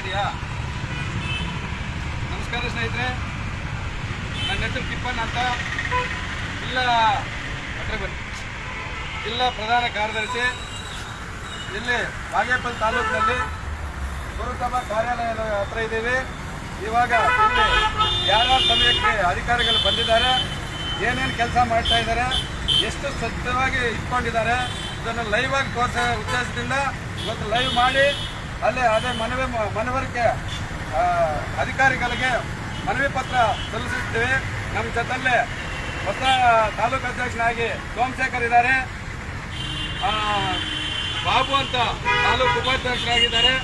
ಇದೆಯಾ? ನಮಸ್ಕಾರ ಸ್ನೇಹಿತರೆ. ನನ್ನ ಹೆಸರು ಕಿಪ್ಪನ್ ಅಂತ. ಜಿಲ್ಲಾ ಹತ್ರ ಬನ್ನಿ. ಜಿಲ್ಲಾ ಪ್ರಧಾನ ಕಾರ್ಯದರ್ಶಿ. ಇಲ್ಲಿ ಬಾಗೇಪಲ್ಲಿ ತಾಲೂಕಿನಲ್ಲಿ ಪುರಸಭಾ ಕಾರ್ಯಾಲಯದ ಹತ್ರ ಇದ್ದೀವಿ. ಇವಾಗ ಇಲ್ಲಿ ಯಾರ್ಯಾರ ಸಮಯಕ್ಕೆ ಅಧಿಕಾರಿಗಳು ಬಂದಿದ್ದಾರೆ, ಏನೇನು ಕೆಲಸ ಮಾಡ್ತಾ ಇದ್ದಾರೆ, ಎಷ್ಟು ಸ್ವಚ್ಛವಾಗಿ ಇಟ್ಕೊಂಡಿದ್ದಾರೆ, ಇದನ್ನು ಲೈವ್ ಆಗಿ ತೋರಿಸೋ ಉದ್ದೇಶದಿಂದ ಇವತ್ತು ಲೈವ್ ಮಾಡಿ ಅಲ್ಲಿ ಅದೇ ಮನವಿ ಮನವರಿಕೆ ಅಧಿಕಾರಿಗಳಿಗೆ ಮನವಿ ಪತ್ರ ಸಲ್ಲಿಸುತ್ತೇವೆ ನಮ್ಮ ಜೊತೆಯಲ್ಲೇ ಹೊಸ ತಾಲೂಕು ಅಧ್ಯಕ್ಷನಾಗಿ ಸೋಮಶೇಖರ್ ಇದ್ದಾರೆ. ಬಾಬು ಅಂತ ತಾಲೂಕು ಉಪಾಧ್ಯಕ್ಷರಾಗಿದ್ದಾರೆ.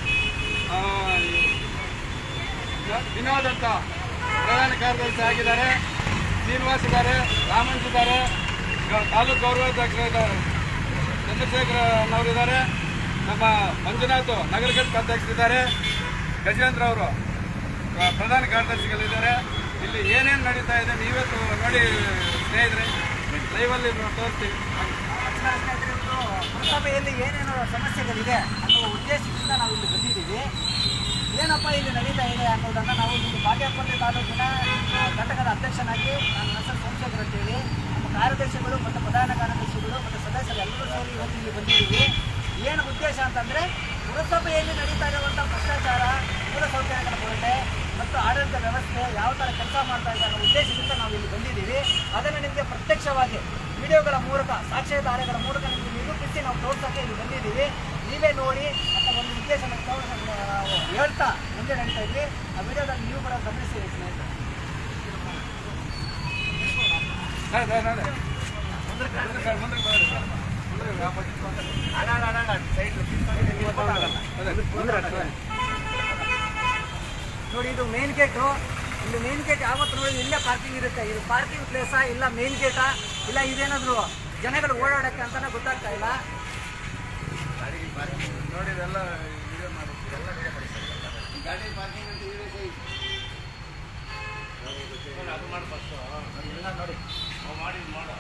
ವಿನೋದ್ ಅಂತ ಪ್ರಧಾನ ಕಾರ್ಯದರ್ಶಿ ಆಗಿದ್ದಾರೆ. ಶ್ರೀನಿವಾಸ್ ಇದ್ದಾರೆ ರಾಮಂಜ್ ಇದ್ದಾರೆ. ತಾಲೂಕು ಗೌರವಾಧ್ಯಕ್ಷರಿದ್ದಾರೆ ಚಂದ್ರಶೇಖರ್ ಅನ್ನೋರಿದ್ದಾರೆ ನಮ್ಮ ಮಂಜುನಾಥ್ ನಗರ ಘಟಕ ಅಧ್ಯಕ್ಷರಿದ್ದಾರೆ. ಗಜೇಂದ್ರ ಅವರು ಪ್ರಧಾನ ಕಾರ್ಯದರ್ಶಿಗಳಿದ್ದಾರೆ. ಇಲ್ಲಿ ಏನೇನು ನಡೀತಾ ಇದೆ ನೀವೇ ನೋಡಿ ಸ್ನೇಹಿತರೆ ಲೈವಲ್ಲಿ ತೋರಿಸ್ತೀವಿ. ಪುರಸಭೆಯಲ್ಲಿ ಏನೇನು ಸಮಸ್ಯೆಗಳಿದೆ ಅನ್ನೋ ಉದ್ದೇಶದಿಂದ ನಾವು ಇಲ್ಲಿ ಬಂದಿದ್ದೀವಿ. ಏನಪ್ಪ ಇಲ್ಲಿ ನಡೀತಾ ಇದೆ ಅನ್ನೋದನ್ನು ನಾವು ಇಲ್ಲಿ ಬಾಗೇಪಲ್ಲಿ ತಾಲೂಕಿನ ಘಟಕದ ಅಧ್ಯಕ್ಷನಾಗಿ ನಾನು ಹೆಸರು ಸೋಮಶೇಖರ್ ಅಂತೇಳಿ ನಮ್ಮ ಕಾರ್ಯದರ್ಶಿಗಳು, ಮತ್ತು ಪ್ರಧಾನ ಕಾರ್ಯದರ್ಶಿಗಳು, ಮತ್ತು ಸದಸ್ಯರು ಎಲ್ಲರೂ ಸೇರಿ ಇವತ್ತು ಇಲ್ಲಿ ಬಂದಿದ್ದೀವಿ. ಏನು ಉದ್ದೇಶ ಅಂತಂದರೆ ಪುರಸಭೆಯಲ್ಲಿ ನಡೀತಾ ಇರುವಂಥ ಭ್ರಷ್ಟಾಚಾರ ಮೂಲಸೌಕರ್ಯಗಳ ಕೊರತೆ ಮತ್ತು ಆಡಳಿತ ವ್ಯವಸ್ಥೆ ಯಾವ ಥರ ಕೆಲಸ ಮಾಡ್ತಾ ಇದೆ ಅನ್ನೋ ಉದ್ದೇಶದಿಂದ ನಾವು ಇಲ್ಲಿ ಬಂದಿದ್ದೀವಿ. ಅದನ್ನು ನಿಮಗೆ ಪ್ರತ್ಯಕ್ಷವಾಗಿ ವಿಡಿಯೋಗಳ ಮೂಲಕ, ಸಾಕ್ಷ್ಯಾಧಾರಗಳ ಮೂಲಕ ನಿಮಗೆ ನಿರೂಪಿಸಿ ನಾವು ತೋರ್ಸೋಕ್ಕೆ ಇಲ್ಲಿ ಬಂದಿದ್ದೀವಿ. ನೀವೇ ನೋಡಿ ಅಂತ ಒಂದು ಉದ್ದೇಶ ಹೇಳ್ತಾ ಮುಂದೆ ನಡೀತಾ ಇದ್ವಿ. ಆ ವಿಡಿಯೋದಲ್ಲಿ ನೀವು ಕೂಡ ಗಮನಿಸಿ ಸ್ನೇಹಿತರೆ. ನಡೆ, ಇದು ಮೇನ್ ಗೇಟು ಇಲ್ಲಿ ಮೇನ್ ಗೇಟ್ ಯಾವತ್ತು ನೋಡಿ ಇಲ್ಲೇ ಪಾರ್ಕಿಂಗ್ ಇರುತ್ತೆ ಇದು ಪಾರ್ಕಿಂಗ್ ಪ್ಲೇಸಾ ಇಲ್ಲ ಮೇನ್ ಗೇಟಾ ಇಲ್ಲ ಇದೇನಾದ್ರು ಜನಗಳು ಓಡಾಡಕ್ಕೆ ಅಂತಾನೆ ಗೊತ್ತಾಗ್ತಾ ಇಲ್ಲ ನೋಡಿ ಇದೆಲ್ಲ ಗಾಡಿ ಪಾರ್ಕಿಂಗ್ ಅಂತ ಇದೆ. ನೋಡಿ, ಅದು ಮಾಡಿ first. ಎಲ್ಲ ನೋಡಿ. ಅವು ಮಾಡಿ ಇದು ಮಾಡು.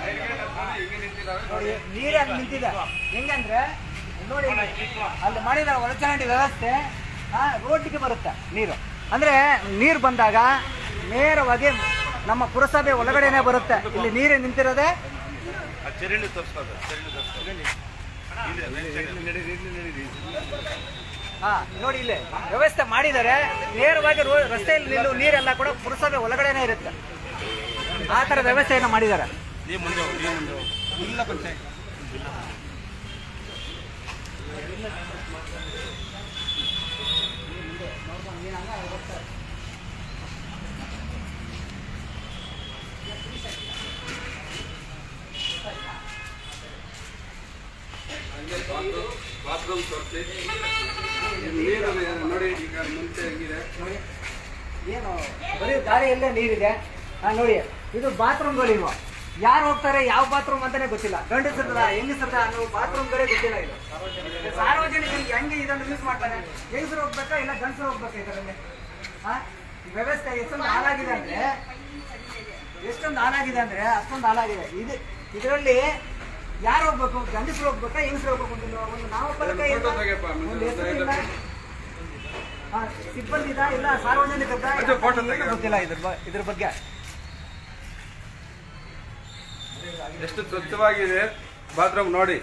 ಐದು ಗಂಟೆ ನೋಡಿ, ಹಿಂಗೆ ನಿಂತಿದ್ದಾವೆ. ನೋಡಿ ನೀರೇ ಅಲ್ಲಿ ನಿಂತಿದೆ ಹೆಂಗಂದ್ರೆ, ನೋಡಿ. ಅಲ್ಲಿ ಮಾಡಿದ ಒಳಚರಂಡಿ ವ್ಯವಸ್ಥೆ ರೋಡ್ಗೆ ಬರುತ್ತೆ ನೀರು ಅಂದ್ರೆ ನೀರು ಬಂದಾಗ ನೇರವಾಗಿ ನಮ್ಮ ಪುರಸಭೆ ಒಳಗಡೆನೆ ಬರುತ್ತೆ ಇಲ್ಲಿ ನೀರೇ ನಿಂತಿರೋದೆ. ಹಾ, ನೋಡಿ ಇಲ್ಲಿ ವ್ಯವಸ್ಥೆ ಮಾಡಿದರೆ ನೇರವಾಗಿ ರಸ್ತೆಯಲ್ಲಿ ನಿಲ್ಲು ನೀರೆಲ್ಲ ಕೂಡ ಪುರಸಭೆ ಒಳಗಡೆನೆ ಇರುತ್ತೆ ಆ ಥರ ವ್ಯವಸ್ಥೆಯನ್ನು ಮಾಡಿದ್ದಾರೆ ಬಾತ್ರೂಮ್ ತೋರಿಸಿ ನೋಡಿ ಈಗ ಮುಂಚೆ ನೋಡಿ ಏನು ಬರೀ ದಾರಿಯಲ್ಲೇ ನೀರಿದೆ. ಹಾ ನೋಡಿ ಇದು ಬಾತ್ರೂಮ್ಗಳಿಲ್ವ ಯಾರು ಹೋಗ್ತಾರೆ ಯಾವ ಬಾತ್ರೂಮ್ ಅಂತಾನೆ ಗೊತ್ತಿಲ್ಲ. ಗಂಡಸರದ ಹೆಂಗಸರದ ಅನ್ನೋ ಬಾತ್ರೂಮ್ ಕಡೆ ಗೊತ್ತಿಲ್ಲ ಇದು. ಸಾರ್ವಜನಿಕರಿಗೆ ಹೆಂಗೆ ಇದನ್ನು ಯೂಸ್ ಮಾಡ್ತಾರೆ? ಹೆಂಗಸರು ಹೋಗ್ಬೇಕಾ ಇಲ್ಲ ಗಂಡಸರು ಹೋಗ್ಬೇಕಾ ಇದರಲ್ಲಿ ವ್ಯವಸ್ಥೆ ಎಷ್ಟೊಂದು ಹಾಳಾಗಿದೆ ಅಂದ್ರೆ ಎಷ್ಟೊಂದು ಹಾಳಾಗಿದೆ ಅಂದ್ರೆ ಅಷ್ಟೊಂದು ಹಾಳಾಗಿದೆ. ಇದು ಇದರಲ್ಲಿ ಯಾರು ಹೋಗ್ಬೇಕು? ಗಂಡಸರು ಹೋಗ್ಬೇಕಾ ಹೆಂಗಸರು ಹೋಗ್ಬೇಕು ಒಂದು ಹಾ, ಸಿಬ್ಬಂದಿದ ಇಲ್ಲ ಸಾರ್ವಜನಿಕ ಗೊತ್ತಿಲ್ಲ ಇದ್ರ ಇದ್ರ ಬಗ್ಗೆ. ಎಷ್ಟು ಸ್ವಚ್ಛವಾಗಿದೆ? ಬಾತ್ರೂಮ್ ನೋಡಿ.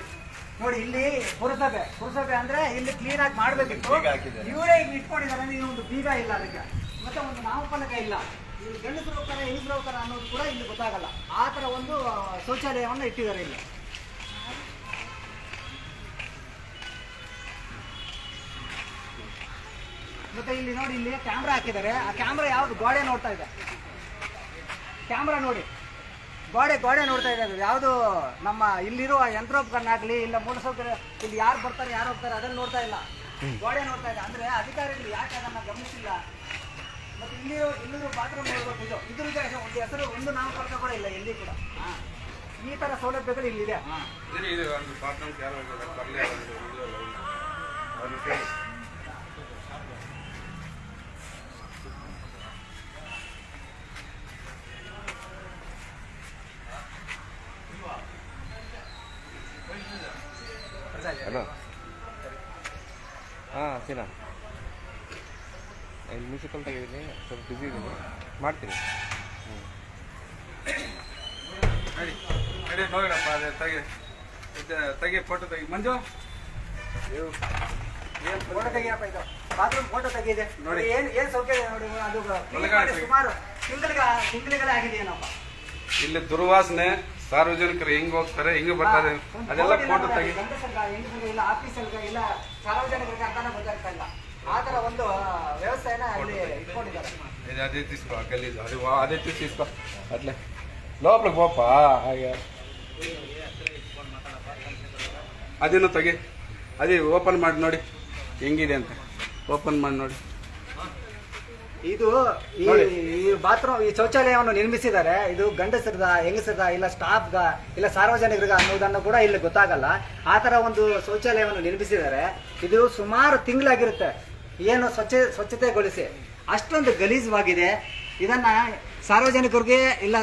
ನೋಡಿ ಇಲ್ಲಿ ಪುರಸಭೆ ಪುರಸಭೆ ಅಂದ್ರೆ ಇಲ್ಲಿ ಕ್ಲೀನ್ ಆಗಿ ಮಾಡ್ಬೇಕಿತ್ತು. ಇವರೇ ಇಲ್ಲಿ ಇಟ್ಕೊಂಡಿದ್ದಾರೆ ಅಂದ್ರೆ ಒಂದು ಬೀಗ ಇಲ್ಲ ಅದಕ್ಕೆ. ಮತ್ತೆ ಒಂದು ನಾಮಫಲಕ ಇಲ್ಲ. ಇಲ್ಲಿ ಗಂಡಸರು ಹೋಗ್ತಾರೆ ಹೆಂಗಸರು ಹೋಗ್ತಾರೆ ಅನ್ನೋದು ಕೂಡ ಇಲ್ಲಿ ಗೊತ್ತಾಗಲ್ಲ. ಆ ತರ ಒಂದು ಶೌಚಾಲಯವನ್ನು ಇಟ್ಟಿದ್ದಾರೆ ಇಲ್ಲಿ. ಮತ್ತೆ ಇಲ್ಲಿ ನೋಡಿ ಇಲ್ಲಿ ಕ್ಯಾಮ್ರಾ ಹಾಕಿದ್ದಾರೆ. ಆ ಕ್ಯಾಮ್ರಾ ಯಾವ್ದು? ಗೋಡೆ ನೋಡ್ತಾ ಇದೆ. ಕ್ಯಾಮ್ರಾ ನೋಡಿ. ಗೋಡೆ ಗೋಡೆ ನೋಡ್ತಾ ಇದ್ದಾರೆ ಯಾವುದು ನಮ್ಮ ಇಲ್ಲಿರುವ ಯಂತ್ರೋಪಕರಣ ಆಗಲಿ ಇಲ್ಲ ಮೂಲಸೌಕರ್ಯ ಇಲ್ಲಿ ಯಾರು ಬರ್ತಾರೆ ಯಾರು ಹೋಗ್ತಾರೆ ಅದನ್ನು ನೋಡ್ತಾ ಇಲ್ಲ. ಗೋಡೆ ನೋಡ್ತಾ ಇದೆ. ಅಂದರೆ ಅಧಿಕಾರಿಗಳು ಯಾಕೆ ಅದನ್ನು ಗಮನಿಸಿಲ್ಲ? ಮತ್ತು ಇಲ್ಲಿರೋ ಇಲ್ಲಿರೋ ಬಾತ್ರೂಮ್ ನೋಡ್ಬೇಕು ಇದು ಇದ್ರ. ಒಂದು ಹೆಸರು ಒಂದು ನಾಮಫಲಕ ಕೂಡ ಇಲ್ಲ ಎಲ್ಲಿ ಕೂಡ. ಹಾ. ಈ ಥರ ಸೌಲಭ್ಯಗಳು ಇಲ್ಲಿದೆ. ಸೀನಾ ಐದು ಮ್ಯೂಸಿಕಲ್ ತೆಗಿದ್ದೀನಿ ಸ್ವಲ್ಪ ಬ್ಯುಸಿ ಇದ್ದೀನಿ. ಮಾಡ್ತೀನಿ. ಹ್ಞೂ ನಡಿ ನಡಿ ಹೋಗಿರಪ್ಪ ಅದೇ ತೆಗಿ. ಇದು ತೆಗಿ ಫೋಟೋ ತೆಗಿ. ಮಂಜು? ಫೋಟೋ ತೆಗಿಯಪ್ಪ ಇದು. ಬಾತ್ರೂಮ್ ಫೋಟೋ ತೆಗಿದೆ ನೋಡಿ. ನೋಡಿ ಏನು ಏನ್ ಸೌಕರ್ಯ ನೋಡಿ ಅದು. ಸುಮಾರು ತಿಂಗಳಿಗೆ ತಿಂಗಳಿಗೆಲ್ಲ ಆಗಿದೆ ಏನಪ್ಪ. ಇಲ್ಲಿ ದುರ್ವಾಸನೆ ಸಾರ್ವಜನಿಕರು ಹೆಂಗ್ ಹೋಗ್ತಾರೆ ಹೆಂಗ್ ಬರ್ತಾರೆ ಅದೆಲ್ಲ ಫೋಟೋ ತೆಗಿ ಅದೇ ಗಲೀಜು ವಾ ಅದೇ ಅಟ್ಲೆ ಹಾಗೆ. ಅದೇನು ತೆಗಿ. ಅದೇ ಓಪನ್ ಮಾಡಿ ನೋಡಿ ಹೆಂಗಿದೆ ಅಂತ. ಓಪನ್ ಮಾಡಿ ನೋಡಿ. ಇದು ಈ ಈ ಬಾತ್ರೂಮ್ ಈ ಶೌಚಾಲಯವನ್ನು ನಿರ್ಮಿಸಿದ್ದಾರೆ ಇದು ಗಂಡಸರದ ಹೆಂಗಸರದ ಇಲ್ಲ ಸ್ಟಾಫ್ಗ ಇಲ್ಲ ಸಾರ್ವಜನಿಕರಿಗ ಅನ್ನೋದನ್ನು ಕೂಡ ಇಲ್ಲಿ ಗೊತ್ತಾಗಲ್ಲ. ಆ ತರ ಒಂದು ಶೌಚಾಲಯವನ್ನು ನಿರ್ಮಿಸಿದ್ದಾರೆ ಇದು ಸುಮಾರು ತಿಂಗಳಾಗಿರುತ್ತೆ. ಏನು ಸ್ವಚ್ಛ ಸ್ವಚ್ಛತೆಗೊಳಿಸಿ. ಅಷ್ಟೊಂದು ಗಲೀಜವಾಗಿದೆ. ಇದನ್ನ ಸಾರ್ವಜನಿಕರಿಗೆ ಇಲ್ಲ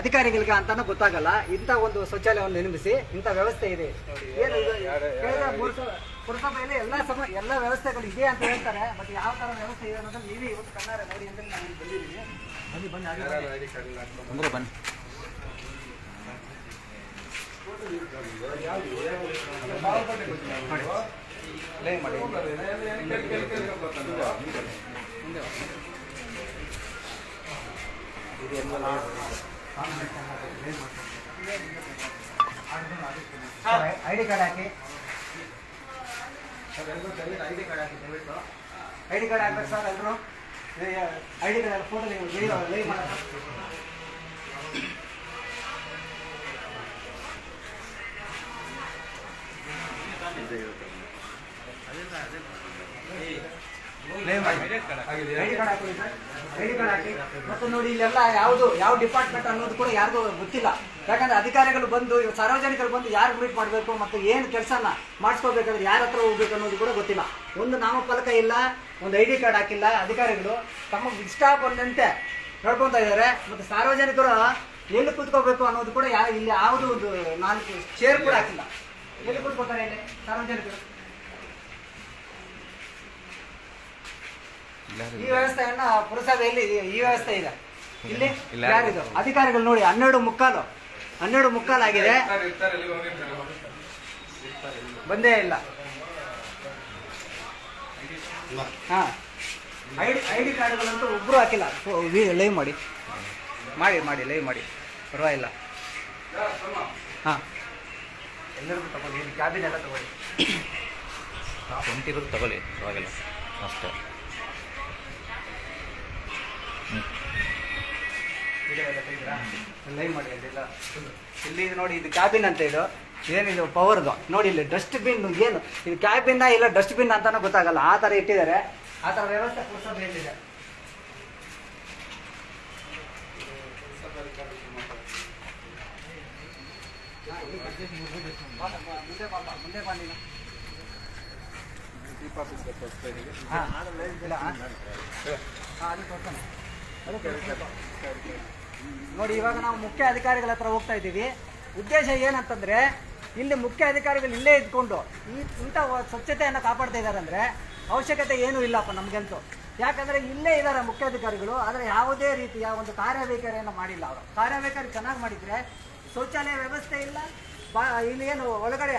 ಅಧಿಕಾರಿಗಳಿಗೆ ಅಂತಾನು ಗೊತ್ತಾಗಲ್ಲ. ಇಂಥ ಒಂದು ಶೌಚಾಲಯವನ್ನು ನಿರ್ಮಿಸಿ ಇಂಥ ವ್ಯವಸ್ಥೆ ಇದೆ. ಪುರಸಭೆಯಲ್ಲಿ ಎಲ್ಲ ಸಮ ಎಲ್ಲ ವ್ಯವಸ್ಥೆಗಳು ಇದೆ ಅಂತ ಹೇಳ್ತಾರೆ ಬಟ್ ಯಾವ ತರ ವ್ಯವಸ್ಥೆ ಇದೆ ಅನ್ನೋದನ್ನ ನೀವೇ ಇವತ್ತು ಕಣ್ಣಾರೆ ನೋಡಿ ಅಂತ ನಾವು ಇಲ್ಲಿ ಬಂದಿದ್ದೀವಿ ಬನ್ನಿ ಬನ್ನಿ. ಅಂದರೆ ಬನ್ನಿ. ಲೇ ಮಾಡಿ ಐ ಡಿ ಕಾರ್ಡ್ ಹಾಕಿ. ಐ ಡಿ ಕಾರ್ಡ್ ಹಾಕಿ ಐ ಡಿ ಕಾರ್ಡ್ ಹಾಕ್ಬೇಕು ಸರ್ ಎಲ್ಲರೂ I D card photo live live ಮಾಡೋಣ ಲೈವ್ ಮಾಡಿ ಐ ಡಿ ಕಾರ್ಡ್ ಹಾಕಿ ಸರ್. ಹಾಕಿ ಮತ್ತು ನೋಡಿ, ಇಲ್ಲೆಲ್ಲ ಯಾವುದು, ಯಾವ ಡಿಪಾರ್ಟ್ಮೆಂಟ್ ಅನ್ನೋದು ಕೂಡ ಯಾರಿಗೂ ಗೊತ್ತಿಲ್ಲ. ಯಾಕಂದ್ರೆ ಅಧಿಕಾರಿಗಳು ಬಂದು ಇವಾಗ ಸಾರ್ವಜನಿಕರು ಬಂದು ಯಾರು ಮೀಟ್ ಮಾಡಬೇಕು ಮತ್ತು ಏನು ಕೆಲಸನ ಮಾಡಿಸ್ಕೋಬೇಕಾದ್ರೆ ಯಾರ ಹತ್ರ ಹೋಗ್ಬೇಕು ಅನ್ನೋದು ಕೂಡ ಗೊತ್ತಿಲ್ಲ. ಒಂದು ನಾಮಫಲಕ ಇಲ್ಲ, ಒಂದು ಐ ಡಿ ಕಾರ್ಡ್ ಹಾಕಿಲ್ಲ ಅಧಿಕಾರಿಗಳು ತಮ್ಮ ಇಷ್ಟ ಬಂದಂತೆ ನಡ್ಕೊತಾ ಇದ್ದಾರೆ. ಮತ್ತು ಸಾರ್ವಜನಿಕರು ಎಲ್ಲಿ ಕೂತ್ಕೋಬೇಕು ಅನ್ನೋದು ಕೂಡ ಯಾ ಇಲ್ಲಿ ಯಾವುದು ಒಂದು ನಾಲ್ಕು ಚೇರ್ ಕೂಡ ಹಾಕಿಲ್ಲ. ಎಲ್ಲಿ ಕೂತ್ಕೋತಾರೆ ಇಲ್ಲಿ ಸಾರ್ವಜನಿಕರು? ಈ ವ್ಯವಸ್ಥೆಯನ್ನ ಪುರಸಭೆಯಲ್ಲಿ ಈ- ಈ ವ್ಯವಸ್ಥೆ ಇದೆ. ಇಲ್ಲಿ. ಯಾರಿದು? ಅಧಿಕಾರಿಗಳು ನೋಡಿ ಹನ್ನೆರಡು ಮುಕ್ಕಾಲು. ಹನ್ನೆರಡು ಮುಕ್ಕಾಲು ಆಗಿದೆ. ಬಂದೇ ಇಲ್ಲ. ಹಾಂ. ಐ ಡಿ ಐ ಡಿ ಕಾರ್ಡ್ಗಳಂತೂ ಒಬ್ಬರು ಹಾಕಿಲ್ಲ. ಲೈವ್ ಮಾಡಿ. ಮಾಡಿ ಮಾಡಿ ಲೈವ್ ಮಾಡಿ. ಪರವಾಗಿಲ್ಲ. ಹಾಂ. ಎಲ್ಲರಿಗೂ ತಗೊಳ್ಳಿ ಕ್ಯಾಬಿನ್ ಎಲ್ಲ ತಗೊಳ್ಳಿ. ತಗೊಳ್ಳಿ ಪರವಾಗಿಲ್ಲ. ಅಷ್ಟೇ. ಲೈವ್ ಮಾಡಿ ಇಲ್ಲಿ? ಇದು ನೋಡಿ ಇದು ಕ್ಯಾಬಿನ್ ಅಂತ ಇದು. ಏನಿದು ಪವರ್ದು ನೋಡಿ ಇಲ್ಲಿ ಡಸ್ಟ್ಬಿನ್ ಏನು? ಇದು ಕ್ಯಾಬಿನ್ ಇಲ್ಲ ಡಸ್ಟ್ಬಿನ್ ಅಂತಾನೂ ಗೊತ್ತಾಗಲ್ಲ. ಆ ಥರ ಇಟ್ಟಿದ್ದಾರೆ. ಆ ಥರ ವ್ಯವಸ್ಥೆ ತೋರಿಸ್ತಾ ಇದೀವಿ. ಹಾ, ಹಾ. ಅದು ತೋರ್ಸ್ಬೇಕು. ನೋಡಿ, ಇವಾಗ ನಾವು ಮುಖ್ಯ ಅಧಿಕಾರಿಗಳ ಹತ್ರ ಹೋಗ್ತಾ ಇದ್ದೀವಿ. ಉದ್ದೇಶ ಏನಂತಂದ್ರೆ, ಇಲ್ಲಿ ಮುಖ್ಯ ಅಧಿಕಾರಿಗಳು ಇಲ್ಲೇ ಇದ್ಕೊಂಡು ಈ ಇಂಥ ಸ್ವಚ್ಛತೆಯನ್ನು ಕಾಪಾಡ್ತಾ ಇದ್ದಾರೆ ಅಂದ್ರೆ ಅವಶ್ಯಕತೆ ಏನೂ ಇಲ್ಲಪ್ಪ ನಮಗಂತೂ. ಯಾಕಂದ್ರೆ ಇಲ್ಲೇ ಇದ್ದಾರೆ ಮುಖ್ಯಾಧಿಕಾರಿಗಳು ಆದರೆ ಯಾವುದೇ ರೀತಿಯ ಒಂದು ಕಾರ್ಯವೈಖರಿಯನ್ನು ಮಾಡಿಲ್ಲ ಅವರು. ಕಾರ್ಯವೈಖರಿ ಚೆನ್ನಾಗಿ ಮಾಡಿದ್ರೆ ಶೌಚಾಲಯ ವ್ಯವಸ್ಥೆ ಇಲ್ಲ, ಬಾ, ಇಲ್ಲಿ ಏನು ಒಳಗಡೆ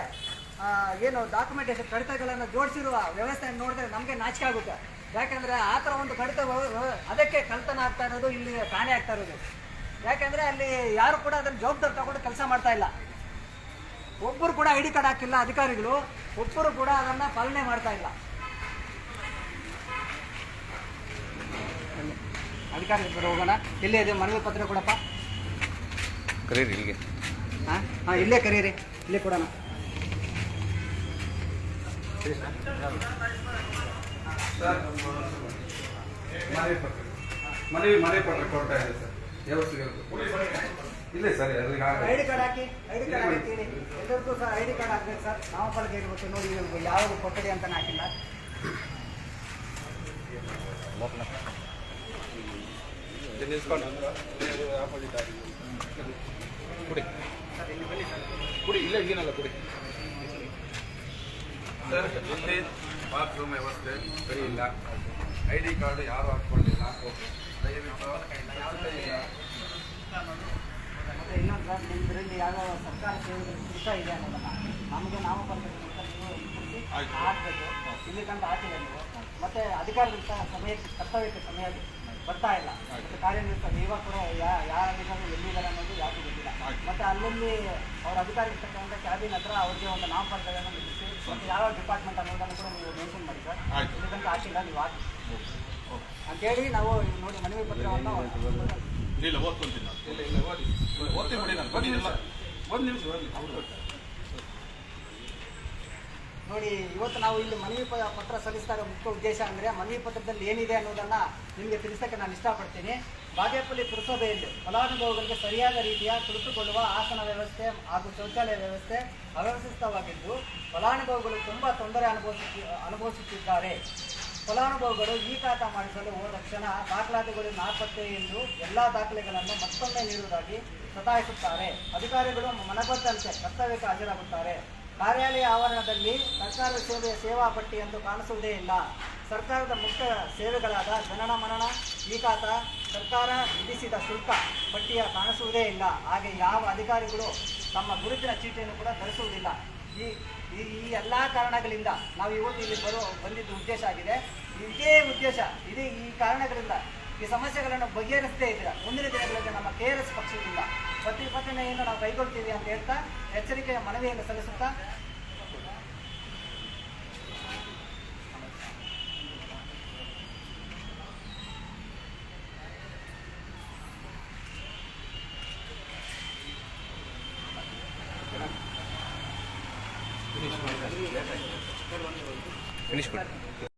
ಏನು ಡಾಕ್ಯುಮೆಂಟೇಶನ್ ಕಡಿತಗಳನ್ನು ಜೋಡಿಸಿರುವ ವ್ಯವಸ್ಥೆಯನ್ನು ನೋಡಿದ್ರೆ ನಮಗೆ ನಾಚಿಕೆ ಆಗುತ್ತೆ. ಯಾಕಂದ್ರೆ ಆ ಥರ ಒಂದು ಕಡಿತ ಅದಕ್ಕೆ ಕಳ್ತನ ಆಗ್ತಾ ಇರೋದು ಇಲ್ಲಿ ಕಾಣೆ ಆಗ್ತಾ ಇರೋದು. ಯಾಕಂದ್ರೆ ಅಲ್ಲಿ ಯಾರು ಕೂಡ ಅದನ್ನ ಜವಾಬ್ದಾರಿ ತಗೊಂಡು ಕೆಲಸ ಮಾಡ್ತಾ ಇಲ್ಲ. ಒಬ್ಬರು ಕೂಡ ಐ ಡಿ ಕಾರ್ಡ್ ಹಾಕಿಲ್ಲ ಅಧಿಕಾರಿಗಳು ಒಬ್ಬರು ಕೂಡ ಅದನ್ನ ಪಾಲನೆ ಮಾಡ್ತಾ ಇಲ್ಲ. ಅಧಿಕಾರಿ ಹತ್ರ ಹೋಗೋಣ. ಇಲ್ಲೇ ಇದೆ ಮನವಿ ಪತ್ರ ಕೊಡಪ್ಪ. ಕರೀರಿ ಇಲ್ಲಿಗೆ. ಹಾಂ? ಹಾಂ ಇಲ್ಲೇ ಕರೀರಿ. ಇಲ್ಲೇ ಕೊಡೋಣ. ಸರ್, ಮನವಿ ಪತ್ರ ಮನವಿ ಮನೆ ಪತ್ರ ಕೊಡ್ತಾ ಇದೆ ಸರ್. ವ್ಯವಸ್ಥೆಗೆ ಇಲ್ಲ ಸರ್ ಎಲ್ರಿಗೂ. ಐ ಡಿ ಕಾರ್ಡ್ ಹಾಕಿ ಐ ಡಿ ಕಾರ್ಡ್ ಹಾಕಿ ಎಲ್ಲರಿಗೂ ಸರ್ ಐ ಡಿ ಕಾರ್ಡ್ ಹಾಕ್ಬೇಕು ಸರ್. ನಾವು ನಾಮಫಲಕ ಇರ್ಬೇಕು. ನೋಡಿ ನಿಮಗೆ ಯಾವುದು ಕೊಠಡಿ ಅಂತ ಹಾಕಿಲ್ಲ. ಕುಡಿ. ಕುಡಿ ಇಲ್ಲ ಏನಲ್ಲ ಕುಡಿ. ಸರ್ ಇಲ್ಲಿ ಬಾತ್ರೂಮ್ ವ್ಯವಸ್ಥೆ ಸರಿ ಇಲ್ಲ. ಐ ಡಿ ಕಾರ್ಡ್ ಯಾರು ಹಾಕ್ಕೊಂಡಿಲ್ಲ? ದಯವಿಟ್ಟು ಮತ್ತೆ ಇನ್ನೊಂದು ಸರ್ ನಿಮ್ಮದ್ರಲ್ಲಿ ಯಾವ ಸರ್ಕಾರ ಸೇವೆಗಳು ಸಿಗ್ತಾ ಇದೆ ಅನ್ನೋದನ್ನ ನಮಗೆ ನೀವು ಇಟ್ಬಿಟ್ಟು ಆಯ್ತು. ಹಾಕ್ಬೇಕು. ಇಲ್ಲಿ ತನಕ ಹಾಕಿಲ್ಲ ನೀವು. ಮತ್ತೆ ಅಧಿಕಾರಿಗಳ ಸಮಯಕ್ಕೆ ಕರ್ತವ್ಯಕ್ಕೆ ಸಮಯ ಬರ್ತಾ ಇಲ್ಲ. ಮತ್ತೆ ಕಾರ್ಯನಿರ್ತ ಯುವಕರು ಕೂಡ ಯಾ- ಯಾರ ಅಧಿಕಾರಿ ಎಲ್ಲಿದ್ದಾರೆ ಅನ್ನೋದು ಯಾವುದು ಗೊತ್ತಿಲ್ಲ. ಮತ್ತೆ ಅಲ್ಲಲ್ಲಿ ಅವ್ರ ಅಧಿಕಾರಿ ಇರ್ತಕ್ಕಂಥ ಕ್ಯಾಬಿನ್ ಹತ್ರ ಅವ್ರಿಗೆ ಒಂದು ನಾಮಪತ್ರಗಳನ್ನು ಯಾವ ಡಿಪಾರ್ಟ್ಮೆಂಟ್ ಅನ್ನೋದನ್ನು ಕೂಡ ನೀವು ಮೆನ್ಷನ್ ಮಾಡಿ ಸರ್. ಆಯ್ತು. ಇಲ್ಲಿ ತನಕ ಹಾಕಿಲ್ಲ ನೀವು ಹಾಕಿ. ಅಂತೇಳಿ ನಾವು ಈಗ ನೋಡಿ ಮನವಿ ಪತ್ರವನ್ನು ಇಲ್ಲ ಓದ್ಕೊಂತೀನಿ ನಾನು. ಇಲ್ಲ ಇಲ್ಲ ಓದಿ. ಓದ್ತೀನಿ ಬಿಡಿ ನಾನು ಒಂದು ನಿಮಿಷ ಒಂದು ನಿಮಿಷ ಓದಿ ನೋಡಿ, ಇವತ್ತು ನಾವು ಇಲ್ಲಿ ಮನವಿ ಪತ್ರ ಸಲ್ಲಿಸಿದಾಗ ಮುಖ್ಯ ಉದ್ದೇಶ ಅಂದರೆ ಮನವಿ ಪತ್ರದಲ್ಲಿ ಏನಿದೆ ಅನ್ನೋದನ್ನು ನಿಮಗೆ ತಿಳಿಸೋಕ್ಕೆ ನಾನು ಇಷ್ಟಪಡ್ತೀನಿ. ಬಾಗೇಪಲ್ಲಿ ಪುರಸಭೆಯಲ್ಲಿ ಫಲಾನುಭವಿಗಳಿಗೆ ಸರಿಯಾದ ರೀತಿಯ ಕುಳಿತುಕೊಳ್ಳುವ ಆಸನ ವ್ಯವಸ್ಥೆ ಹಾಗೂ ಶೌಚಾಲಯ ವ್ಯವಸ್ಥೆ ಅವ್ಯವಸ್ಥಿತವಾಗಿದ್ದು, ಫಲಾನುಭವಿಗಳು ತುಂಬ ತೊಂದರೆ ಅನುಭವಿಸುತ್ತಿ ಅನುಭವಿಸುತ್ತಿದ್ದಾರೆ. ಫಲಾನುಭವಿಗಳು ಈ ಖಾತಾ ಮಾಡಿಸಲು ಹೋದ ಕ್ಷಣ ದಾಖಲಾತಿಗಳು ನಾಪತ್ತೆ ಎಂದು ಎಲ್ಲ ದಾಖಲೆಗಳನ್ನು ಮತ್ತೊಮ್ಮೆ ನೀಡುವುದಾಗಿ ಸತಾಯಿಸುತ್ತಾರೆ. ಅಧಿಕಾರಿಗಳು ಮನಬದ್ದಂತೆ ಕರ್ತವ್ಯಕ್ಕೆ ಹಾಜರಾಗುತ್ತಾರೆ. ಕಾರ್ಯಾಲಯ ಆವರಣದಲ್ಲಿ ಸರ್ಕಾರದ ಸೇವೆಯ ಸೇವಾ ಪಟ್ಟಿ ಎಂದು ಕಾಣಿಸುವುದೇ ಇಲ್ಲ. ಸರ್ಕಾರದ ಮುಖ್ಯ ಸೇವೆಗಳಾದ ಜನನ ಮರಣ ಈ ಖಾತ ಸರ್ಕಾರ ವಿಧಿಸಿದ ಶುಲ್ಕ ಪಟ್ಟಿಯ ಕಾಣಿಸುವುದೇ ಇಲ್ಲ. ಹಾಗೆ ಯಾವ ಅಧಿಕಾರಿಗಳು ತಮ್ಮ ಗುರುತಿನ ಚೀಟಿಯನ್ನು ಕೂಡ ಧರಿಸುವುದಿಲ್ಲ. ಈ ಈ ಈ ಎಲ್ಲ ಕಾರಣಗಳಿಂದ ನಾವು ಇವತ್ತು ಇಲ್ಲಿ ಬರೋ, ಬಂದಿದ್ದ ಉದ್ದೇಶ ಆಗಿದೆ. ಇದೇ ಉದ್ದೇಶ, ಇದೇ ಈ ಕಾರಣಗಳಿಂದ ಈ ಸಮಸ್ಯೆಗಳನ್ನು ಬಗೆಹರಿಸದೇ ಇದ್ದೀರಾ ಮುಂದಿನ ದಿನಗಳಲ್ಲಿ ನಮ್ಮ ಕೆ ಆರ್ ಎಸ್ ಪಕ್ಷದಿಂದ ಪ್ರತಿಭಟನೆಯನ್ನು ನಾವು ಕೈಗೊಳ್ತೀವಿ ಅಂತ ಹೇಳ್ತಾ ಎಚ್ಚರಿಕೆಯ ಮನವಿಯನ್ನು ಸಲ್ಲಿಸುತ್ತಾ